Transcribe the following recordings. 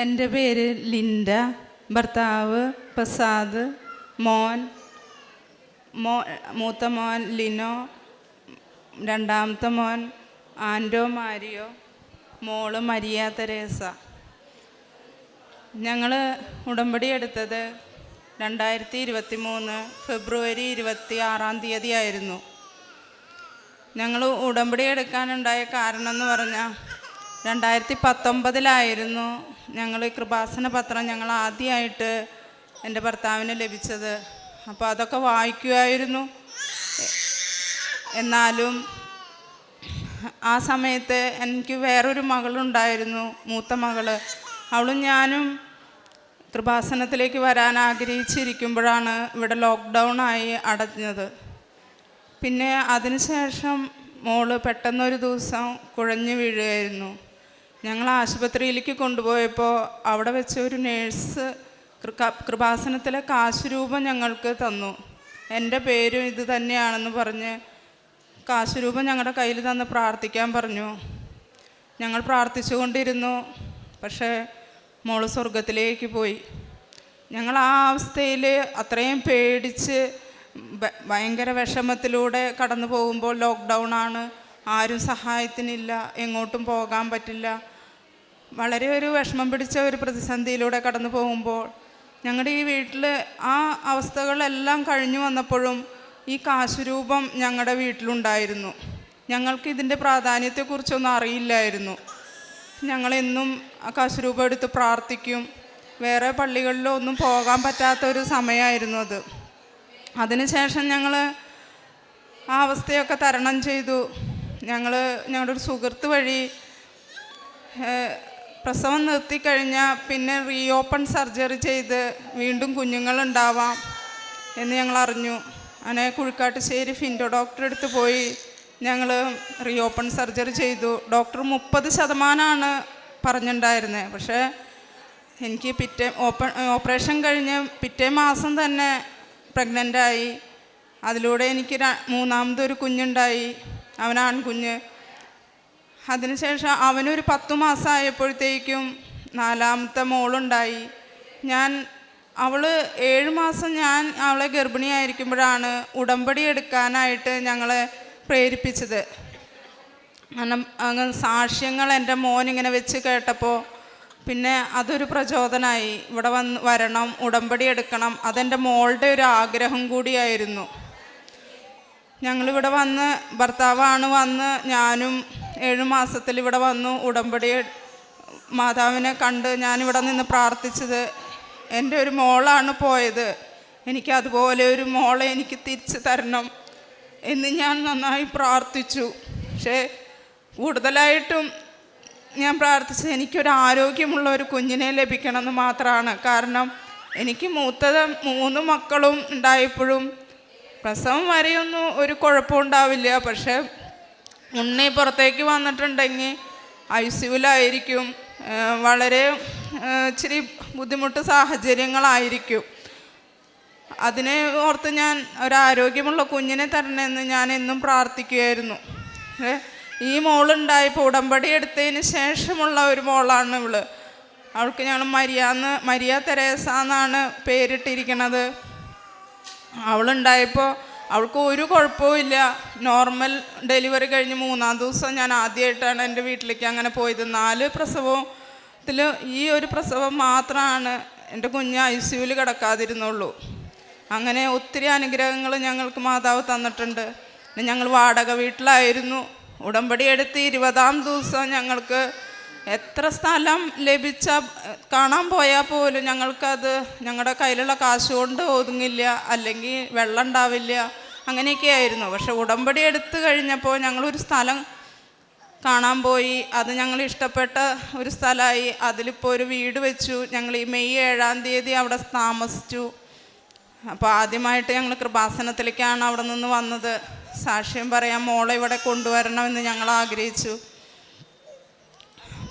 എന്റെ പേര് ലിൻഡ. ഭർത്താവ് പ്രസാദ്. മോൻ മോ മൂത്ത മോൻ ലിനോ. രണ്ടാമത്തെ മോൻ ആൻഡോ മാരിയോ. മോൾ മരിയ തെരേസ. ഞങ്ങൾ ഉടമ്പടി എടുത്തത് രണ്ടായിരത്തി ഇരുപത്തി മൂന്ന് ഫെബ്രുവരി ഇരുപത്തി ആറാം തീയതി ആയിരുന്നു ഞങ്ങൾ ഉടമ്പടി എടുക്കാനുണ്ടായ കാരണം എന്ന് പറഞ്ഞാൽ രണ്ടായിരത്തി പത്തൊമ്പതിലായിരുന്നു ഞങ്ങൾ കൃപാസന പത്രം ഞങ്ങൾ ആദ്യമായിട്ട് എന്റെ ഭർത്താവിന് ലഭിച്ചത്. അപ്പോൾ അതൊക്കെ വായിക്കുമായിരുന്നു എന്നാലും ആ സമയത്ത് എനിക്ക് വേറൊരു മകളുണ്ടായിരുന്നു മൂത്ത മകൾ. അവളും ഞാനും കൃപാസനത്തിലേക്ക് വരാൻ ആഗ്രഹിച്ചിരിക്കുമ്പോഴാണ് ഇവിടെ ലോക്ക്ഡൗൺ ആയി അടഞ്ഞത്. പിന്നെ അതിനുശേഷം മോൾ പെട്ടെന്നൊരു ദിവസം കുഴഞ്ഞു വീഴുകയായിരുന്നു. ഞങ്ങൾ ആശുപത്രിയിലേക്ക് കൊണ്ടുപോയപ്പോൾ അവിടെ വെച്ച് ഒരു നേഴ്സ് കൃപാസനത്തിലെ കാശുരൂപം ഞങ്ങൾക്ക് തന്നു. എന്റെ പേരും ഇത് തന്നെയാണെന്ന് പറഞ്ഞ് കാശുരൂപം ഞങ്ങളുടെ കയ്യിൽ തന്ന് പ്രാർത്ഥിക്കാൻ പറഞ്ഞു. ഞങ്ങൾ പ്രാർത്ഥിച്ചുകൊണ്ടിരുന്നു പക്ഷേ മോൾ സ്വർഗത്തിലേക്ക് പോയി. ഞങ്ങൾ ആ അവസ്ഥയിൽ അത്രയും പേടിച്ച് ഭയങ്കര വിഷമത്തിലൂടെ കടന്നു പോകുമ്പോൾ ലോക്ക്ഡൗൺ ആണ്. ആരും സഹായത്തിനില്ല എങ്ങോട്ടും പോകാൻ പറ്റില്ല. വളരെ ഒരു വിഷമം പിടിച്ച ഒരു പ്രതിസന്ധിയിലൂടെ കടന്നു പോകുമ്പോൾ ഞങ്ങളുടെ ഈ വീട്ടിൽ ആ അവസ്ഥകളെല്ലാം കഴിഞ്ഞു വന്നപ്പോഴും ഈ കാശുരൂപം ഞങ്ങളുടെ വീട്ടിലുണ്ടായിരുന്നു. ഞങ്ങൾക്ക് ഇതിന്റെ പ്രാധാന്യത്തെക്കുറിച്ചൊന്നും അറിയില്ലായിരുന്നു. ഞങ്ങളെന്നും ആ കാശുരൂപം എടുത്ത് പ്രാർത്ഥിക്കും. വേറെ പള്ളികളിലോ ഒന്നും പോകാൻ പറ്റാത്ത ഒരു സമയമായിരുന്നു അത്. അതിനുശേഷം ഞങ്ങൾ ആ അവസ്ഥയൊക്കെ തരണം ചെയ്തു. ഞങ്ങൾ ഞങ്ങളുടെ ഒരു സുഹൃത്ത് വഴി പ്രസവം നിർത്തിക്കഴിഞ്ഞാൽ പിന്നെ റീഓപ്പൺ സർജറി ചെയ്ത് വീണ്ടും കുഞ്ഞുങ്ങളുണ്ടാവാം എന്ന് ഞങ്ങൾ അറിഞ്ഞു അങ്ങനെ കുഴിക്കാട്ടുശ്ശേരി ഫിൻഡോ ഡോക്ടറെ അടുത്ത് പോയി ഞങ്ങൾ റീഓപ്പൺ സർജറി ചെയ്തു. ഡോക്ടർ മുപ്പത് ശതമാനമാണ് പറഞ്ഞിട്ടുണ്ടായിരുന്നത് പക്ഷേ എനിക്ക് പിറ്റേ ഓപ്പൺ ഓപ്പറേഷൻ കഴിഞ്ഞ് പിറ്റേ മാസം തന്നെ പ്രഗ്നന്റായി അതിലൂടെ എനിക്ക് മൂന്നാമതൊരു കുഞ്ഞുണ്ടായി. അവൻ ആൺകുഞ്ഞ് അതിനുശേഷം അവനൊരു പത്തു മാസമായപ്പോഴത്തേക്കും നാലാമത്തെ മോളുണ്ടായി. ഞാൻ അവൾ ഏഴ് മാസം ഞാൻ അവളെ ഗർഭിണിയായിരിക്കുമ്പോഴാണ് ഉടമ്പടി എടുക്കാനായിട്ട് ഞങ്ങളെ പ്രേരിപ്പിച്ചത്. കാരണം അങ്ങ് സാക്ഷ്യങ്ങൾ എന്റെ മോൻ ഇങ്ങനെ വെച്ച് കേട്ടപ്പോൾ പിന്നെ അതൊരു പ്രചോദനമായി ഇവിടെ വന്ന് വരണം ഉടമ്പടി എടുക്കണം അതെന്റെ മോളുടെ ഒരു ആഗ്രഹം കൂടിയായിരുന്നു. ഞങ്ങളിവിടെ വന്ന് ഭർത്താവാണ് വന്ന് ഞാനും ഏഴു മാസത്തിൽ ഇവിടെ വന്നു. ഉടമ്പടി മാതാവിനെ കണ്ട് ഞാനിവിടെ നിന്ന് പ്രാർത്ഥിച്ചത്. എന്റെ ഒരു മോളാണ് പോയത്. എനിക്ക് അതുപോലെ ഒരു മോളെ എനിക്ക് തിരിച്ചു തരണം എന്ന് ഞാൻ നന്നായി പ്രാർത്ഥിച്ചു. പക്ഷേ കൂടുതലായിട്ടും ഞാൻ പ്രാർത്ഥിച്ചത് എനിക്കൊരു ആരോഗ്യമുള്ള ഒരു കുഞ്ഞിനെ ലഭിക്കണമെന്ന് മാത്രമാണ്. കാരണം എനിക്ക് മൂത്തത് മൂന്ന് മക്കളും ഉണ്ടായപ്പോഴും പ്രസവം വരെയൊന്നും ഒരു കുഴപ്പമുണ്ടാവില്ല. പക്ഷേ ഉണ്ണി പുറത്തേക്ക് വന്നിട്ടുണ്ടെങ്കിൽ ഐ സിയുലായിരിക്കും വളരെ ഇച്ചിരി ബുദ്ധിമുട്ട് സാഹചര്യങ്ങളായിരിക്കും. അതിനെ ഓർത്ത് ഞാൻ ഒരാരോഗ്യമുള്ള കുഞ്ഞിനെ തരണമെന്ന് ഞാൻ എന്നും പ്രാർത്ഥിക്കുമായിരുന്നു ഈ മോളുണ്ടായപ്പോൾ ഉടമ്പടി എടുത്തതിന് ശേഷമുള്ള ഒരു മോളാണ് ഇവൾ. അവൾക്ക് ഞങ്ങൾ മരിയാന്ന് മരിയ തെരേസ എന്നാണ് പേരിട്ടിരിക്കണത്. അവളുണ്ടായപ്പോൾ അവൾക്ക് ഒരു കുഴപ്പവുമില്ല നോർമൽ ഡെലിവറി കഴിഞ്ഞ് മൂന്നാം ദിവസം ഞാൻ ആദ്യമായിട്ടാണ് എന്റെ വീട്ടിലേക്ക് അങ്ങനെ പോയത്. നാല് പ്രസവത്തിൽ ഈ ഒരു പ്രസവം മാത്രമാണ് എന്റെ കുഞ്ഞ് ഐ സിയുവിൽ കിടക്കാതിരുന്നുള്ളൂ. അങ്ങനെ ഒത്തിരി അനുഗ്രഹങ്ങൾ ഞങ്ങൾക്ക് മാതാവ് തന്നിട്ടുണ്ട്. ഞങ്ങൾ വാടക വീട്ടിലായിരുന്നു. ഉടമ്പടി എടുത്ത് ഇരുപതാം ദിവസം ഞങ്ങൾക്ക് എത്ര സ്ഥലം ലഭിച്ച കാണാൻ പോയാൽ പോലും ഞങ്ങൾക്കത് ഞങ്ങളുടെ കയ്യിലുള്ള കാശ് കൊണ്ട് ഒതുങ്ങില്ല അല്ലെങ്കിൽ വെള്ളം ഉണ്ടാവില്ല അങ്ങനെയൊക്കെ ആയിരുന്നു. പക്ഷെ ഉടമ്പടി എടുത്തു കഴിഞ്ഞപ്പോൾ ഞങ്ങളൊരു സ്ഥലം കാണാൻ പോയി. അത് ഞങ്ങൾ ഇഷ്ടപ്പെട്ട ഒരു സ്ഥലമായി അതിലിപ്പോൾ ഒരു വീട് വെച്ചു. ഞങ്ങൾ ഈ മെയ് ഏഴാം തീയതി അവിടെ താമസിച്ചു. അപ്പോൾ ആദ്യമായിട്ട് ഞങ്ങൾ കൃപാസനത്തിലേക്കാണ് അവിടെ നിന്ന് വന്നത്. സാക്ഷ്യം പറയാൻ മോളെ ഇവിടെ കൊണ്ടുവരണമെന്ന് ഞങ്ങൾ ആഗ്രഹിച്ചു.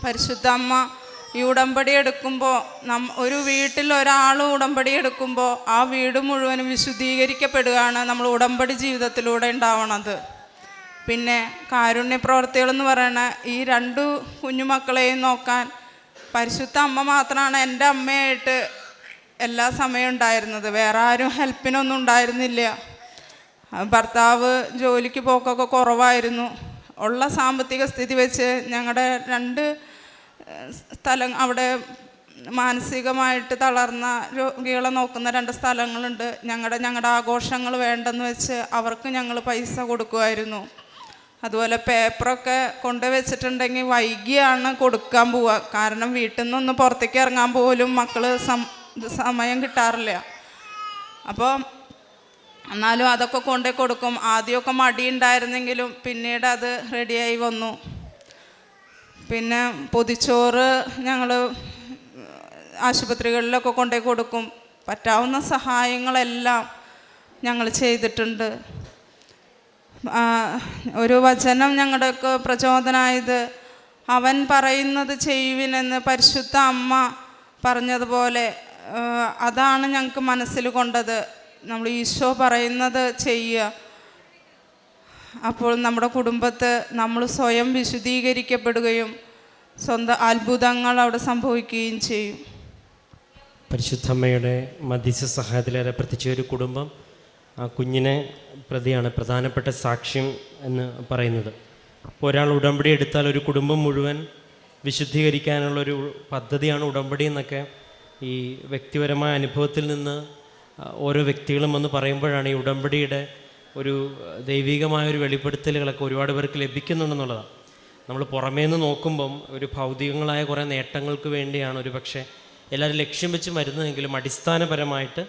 പരിശുദ്ധ അമ്മ ഈ ഉടമ്പടി എടുക്കുമ്പോൾ നം ഒരു വീട്ടിൽ ഒരാൾ ഉടമ്പടി എടുക്കുമ്പോൾ ആ വീട് മുഴുവനും വിശുദ്ധീകരിക്കപ്പെടുകയാണ് നമ്മൾ ഉടമ്പടി ജീവിതത്തിലൂടെ ഉണ്ടാവണത്. പിന്നെ കാരുണ്യ പ്രവർത്തികളെന്ന് പറയുന്ന ഈ രണ്ടു കുഞ്ഞുമക്കളെയും നോക്കാൻ പരിശുദ്ധ അമ്മ മാത്രമാണ് എന്റെ അമ്മയായിട്ട് എല്ലാ സമയവും ഉണ്ടായിരുന്നത്. വേറെ ആരും ഹെൽപ്പിനൊന്നും ഉണ്ടായിരുന്നില്ല. ഭർത്താവ് ജോലിക്ക് പോക്കൊക്കെ കുറവായിരുന്നു. ഉള്ള സാമ്പത്തിക സ്ഥിതി വെച്ച് ഞങ്ങളുടെ രണ്ട് സ്ഥലം അവിടെ മാനസികമായിട്ട് തളർന്ന രോഗികളെ നോക്കുന്ന രണ്ട് സ്ഥലങ്ങളുണ്ട്. ഞങ്ങളുടെ ഞങ്ങളുടെ ആഘോഷങ്ങൾ വേണ്ടെന്ന് വെച്ച് അവർക്ക് ഞങ്ങൾ പൈസ കൊടുക്കുമായിരുന്നു അതുപോലെ പേപ്പറൊക്കെ കൊണ്ടുവച്ചിട്ടുണ്ടെങ്കിൽ വൈകിയാണ് കൊടുക്കാൻ പോവുക. കാരണം വീട്ടിൽ നിന്നൊന്ന് പുറത്തേക്ക് ഇറങ്ങാൻ പോലും മക്കൾ സമയം കിട്ടാറില്ല. അപ്പോൾ എന്നാലും അതൊക്കെ കൊണ്ടേ കൊടുക്കും. ആദ്യമൊക്കെ മടിയുണ്ടായിരുന്നെങ്കിലും പിന്നീട് അത് റെഡിയായി വന്നു. പിന്നെ പൊതിച്ചോറ് ഞങ്ങൾ ആശുപത്രികളിലൊക്കെ കൊണ്ടേ കൊടുക്കും. പറ്റാവുന്ന സഹായങ്ങളെല്ലാം ഞങ്ങൾ ചെയ്തിട്ടുണ്ട്. ഒരു വചനം ഞങ്ങളുടെയൊക്കെ പ്രചോദനമായത് അവൻ പറയുന്നത് ചെയ്യുവിനെന്ന് പരിശുദ്ധ അമ്മ പറഞ്ഞതുപോലെ അതാണ് ഞങ്ങൾക്ക് മനസ്സിൽ കൊണ്ടത്. നമ്മൾ ഈശോ പറയുന്നത് ചെയ്യുക. അപ്പോൾ നമ്മുടെ കുടുംബത്തെ നമ്മൾ സ്വയം വിശുദ്ധീകരിക്കപ്പെടുകയും സ്വന്തം അത്ഭുതങ്ങൾ അവിടെ സംഭവിക്കുകയും ചെയ്യും. പരിശുദ്ധമ്മയുടെ മധ്യസ്ഥ സഹായത്തിലേറെ പ്രത്യേകിച്ച് ഒരു കുടുംബം ആ കുഞ്ഞിനെ പ്രതിയാണ് പ്രധാനപ്പെട്ട സാക്ഷ്യം എന്ന് പറയുന്നത്. അപ്പോൾ ഒരാൾ ഉടമ്പടി എടുത്താൽ ഒരു കുടുംബം മുഴുവൻ വിശുദ്ധീകരിക്കാനുള്ളൊരു പദ്ധതിയാണ് ഉടമ്പടി എന്നൊക്കെ ഈ വ്യക്തിപരമായ അനുഭവത്തിൽ നിന്ന് ഓരോ വ്യക്തികളും എന്ന് പറയുമ്പോഴാണ് ഈ ഉടമ്പടിയുടെ ഒരു ദൈവികമായ ഒരു വെളിപ്പെടുത്തലുകളൊക്കെ ഒരുപാട് പേർക്ക് ലഭിക്കുന്നുണ്ടെന്നുള്ളതാണ്. നമ്മൾ പുറമേ നിന്ന് നോക്കുമ്പം ഒരു ഭൗതികങ്ങളായ കുറേ നേട്ടങ്ങൾക്ക് വേണ്ടിയാണ് ഒരു പക്ഷേ എല്ലാവരും ലക്ഷ്യം വെച്ച് വരുന്നതെങ്കിലും അടിസ്ഥാനപരമായിട്ട്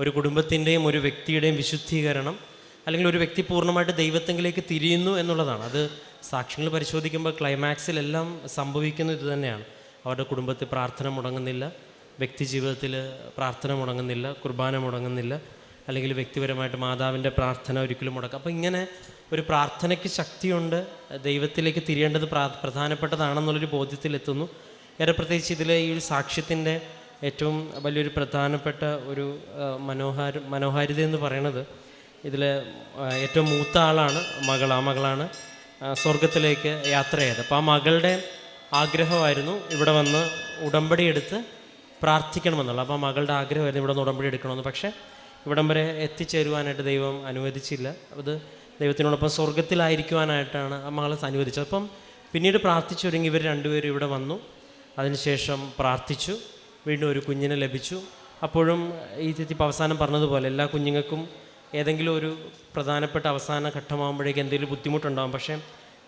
ഒരു കുടുംബത്തിന്റെയും ഒരു വ്യക്തിയുടെയും വിശുദ്ധീകരണം അല്ലെങ്കിൽ ഒരു വ്യക്തി പൂർണമായിട്ട് ദൈവത്തെങ്കിലേക്ക് തിരിയുന്നു എന്നുള്ളതാണ്. അത് സാക്ഷ്യങ്ങൾ പരിശോധിക്കുമ്പോൾ ക്ലൈമാക്സിലെല്ലാം സംഭവിക്കുന്നത് ഇത് തന്നെയാണ്. അവരുടെ കുടുംബത്തിൽ പ്രാർത്ഥന മുടങ്ങുന്നില്ല വ്യക്തി ജീവിതത്തിൽ പ്രാർത്ഥന മുടങ്ങുന്നില്ല കുർബാന മുടങ്ങുന്നില്ല അല്ലെങ്കിൽ വ്യക്തിപരമായിട്ട് മാതാവിന്റെ പ്രാർത്ഥന ഒരിക്കലും മുടക്കാം. അപ്പോൾ ഇങ്ങനെ ഒരു പ്രാർത്ഥനയ്ക്ക് ശക്തിയുണ്ട്. ദൈവത്തിലേക്ക് തിരിയേണ്ടത് പ്രാ പ്രധാനപ്പെട്ടതാണെന്നുള്ളൊരു ബോധ്യത്തിലെത്തുന്നു. ഏറെ പ്രത്യേകിച്ച് ഇതിലെ ഈ ഒരു സാക്ഷ്യത്തിന്റെ ഏറ്റവും വലിയൊരു പ്രധാനപ്പെട്ട ഒരു മനോഹാര മനോഹാരിത എന്ന് പറയണത് ഇതിൽ ഏറ്റവും മൂത്ത ആളാണ് മകൾ. ആ മകളാണ് സ്വർഗത്തിലേക്ക് യാത്ര ചെയ്തത് അപ്പോൾ ആ മകളുടെ ആഗ്രഹമായിരുന്നു ഇവിടെ വന്ന് ഉടമ്പടി എടുത്ത് പ്രാർത്ഥിക്കണമെന്നുള്ള അപ്പോൾ ആ മകളുടെ ആഗ്രഹമായിരുന്നു ഇവിടെ നിന്ന് ഉടമ്പടി എടുക്കണമെന്ന്. പക്ഷേ ഇവിടം വരെ എത്തിച്ചേരുവാനായിട്ട് ദൈവം അനുവദിച്ചില്ല. അത് ദൈവത്തിനോടൊപ്പം സ്വർഗത്തിലായിരിക്കുവാനായിട്ടാണ് ആ മകളെ അനുവദിച്ചത്. അപ്പം പിന്നീട് പ്രാർത്ഥിച്ചൊരുങ്ങി ഇവർ രണ്ടുപേരും ഇവിടെ വന്നു. അതിനുശേഷം പ്രാർത്ഥിച്ചു. വീണ്ടും ഒരു കുഞ്ഞിനെ ലഭിച്ചു. അപ്പോഴും ഈ തെറ്റിപ്പ് അവസാനം പറഞ്ഞതുപോലെ എല്ലാ കുഞ്ഞുങ്ങൾക്കും ഏതെങ്കിലും ഒരു പ്രധാനപ്പെട്ട അവസാന ഘട്ടമാകുമ്പോഴേക്ക് എന്തെങ്കിലും ബുദ്ധിമുട്ടുണ്ടാകും പക്ഷേ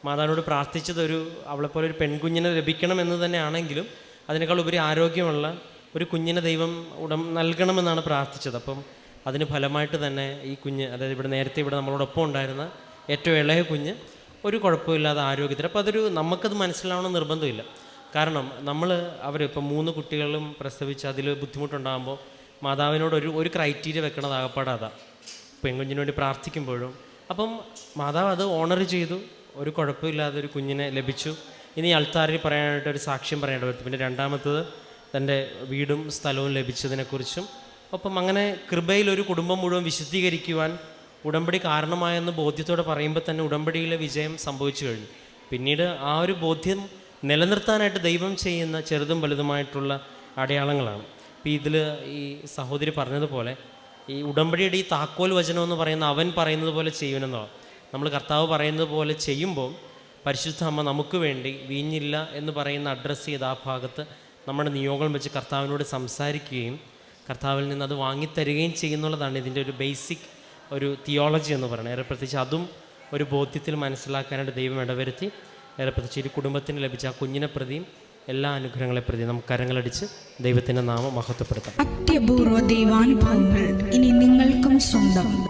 മാതാവിനോട് പ്രാർത്ഥിച്ചത് ഒരു അവളെപ്പോലെ ഒരു പെൺകുഞ്ഞിനെ ലഭിക്കണം എന്ന് തന്നെയാണെങ്കിലും അതിനേക്കാൾ ഉപരി ആരോഗ്യമുള്ള ഒരു കുഞ്ഞിനെ ദൈവം ഉടം നൽകണമെന്നാണ് പ്രാർത്ഥിച്ചത്. അപ്പം അതിന് ഫലമായിട്ട് തന്നെ ഈ കുഞ്ഞ് അതായത് ഇവിടെ നേരത്തെ ഇവിടെ നമ്മളോടൊപ്പം ഉണ്ടായിരുന്ന ഏറ്റവും ഇളയ കുഞ്ഞ് ഒരു കുഴപ്പമില്ലാതെ ആരോഗ്യത്തിൽ അപ്പോൾ അതൊരു നമുക്കത് മനസ്സിലാവണം നിർബന്ധമില്ല. കാരണം നമ്മൾ അവർ ഇപ്പം മൂന്ന് കുട്ടികളും പ്രസവിച്ച് അതിൽ ബുദ്ധിമുട്ടുണ്ടാകുമ്പോൾ മാതാവിനോട് ഒരു ഒരു ക്രൈറ്റീരിയ വെക്കണത് ആകപ്പാടെ അതാ. പെൺകുഞ്ഞിന് വേണ്ടി പ്രാർത്ഥിക്കുമ്പോഴും. അപ്പം മാതാവ് അത് ഓണർ ചെയ്തു. ഒരു കുഴപ്പമില്ലാതെ ഒരു കുഞ്ഞിനെ ലഭിച്ചു. ഇനി അൾത്താരിൽ പറയാനായിട്ട് ഒരു സാക്ഷ്യം പറയേണ്ടി പിന്നെ രണ്ടാമത്തത് തന്റെ വീടും സ്ഥലവും ലഭിച്ചതിനെക്കുറിച്ചും ഒപ്പം അങ്ങനെ കൃപയിൽ ഒരു കുടുംബം മുഴുവൻ വിശുദ്ധീകരിക്കുവാൻ ഉടമ്പടി കാരണമായെന്ന് ബോധ്യത്തോടെ പറയുമ്പോൾ തന്നെ ഉടമ്പടിയിലെ വിജയം സംഭവിച്ചു കഴിഞ്ഞു. പിന്നീട് ആ ഒരു ബോധ്യം നിലനിർത്താനായിട്ട് ദൈവം ചെയ്യുന്ന ചെറുതും വലുതുമായിട്ടുള്ള അടയാളങ്ങളാണ്. ഇപ്പോൾ ഇതിൽ ഈ സഹോദരി പറഞ്ഞതുപോലെ ഈ ഉടമ്പടിയുടെ ഈ താക്കോൽ വചനം എന്ന് പറയുന്ന അവൻ പറയുന്നത് പോലെ ചെയ്യുമെന്നതാണ് നമ്മൾ കർത്താവ് പറയുന്നത് പോലെ ചെയ്യുമ്പോൾ പരിശുദ്ധ അമ്മ നമുക്ക് വേണ്ടി വീഞ്ഞില്ല എന്ന് പറയുന്ന അഡ്രസ്സ് ചെയ്ത് ആ ഭാഗത്ത് നമ്മുടെ നിയോഗം വെച്ച് കർത്താവിനോട് സംസാരിക്കുകയും കർത്താവിൽ നിന്ന് അത് വാങ്ങിത്തരികയും ചെയ്യുന്നുള്ളതാണ് ഇതിന്റെ ഒരു ബേസിക് ഒരു തിയോളജി എന്ന് പറയുന്നത്. ഏറെ പ്രത്യേകിച്ച് അതും ഒരു ബോധ്യത്തിൽ മനസ്സിലാക്കാനായിട്ട് ദൈവം ഇടവരുത്തി. ഏറെ പ്രത്യേകിച്ച് ഒരു കുടുംബത്തിന് ലഭിച്ച ആ കുഞ്ഞിനെ പ്രതിയും എല്ലാ അനുഗ്രഹങ്ങളെ പ്രതി നമുക്ക് കരങ്ങളടിച്ച് ദൈവത്തിന്റെ നാമം മഹത്വപ്പെടുത്താം. അത്യപൂർവ ദൈവാനുഭവങ്ങൾ ഇനി നിങ്ങൾക്കും സ്വന്തം. ഈ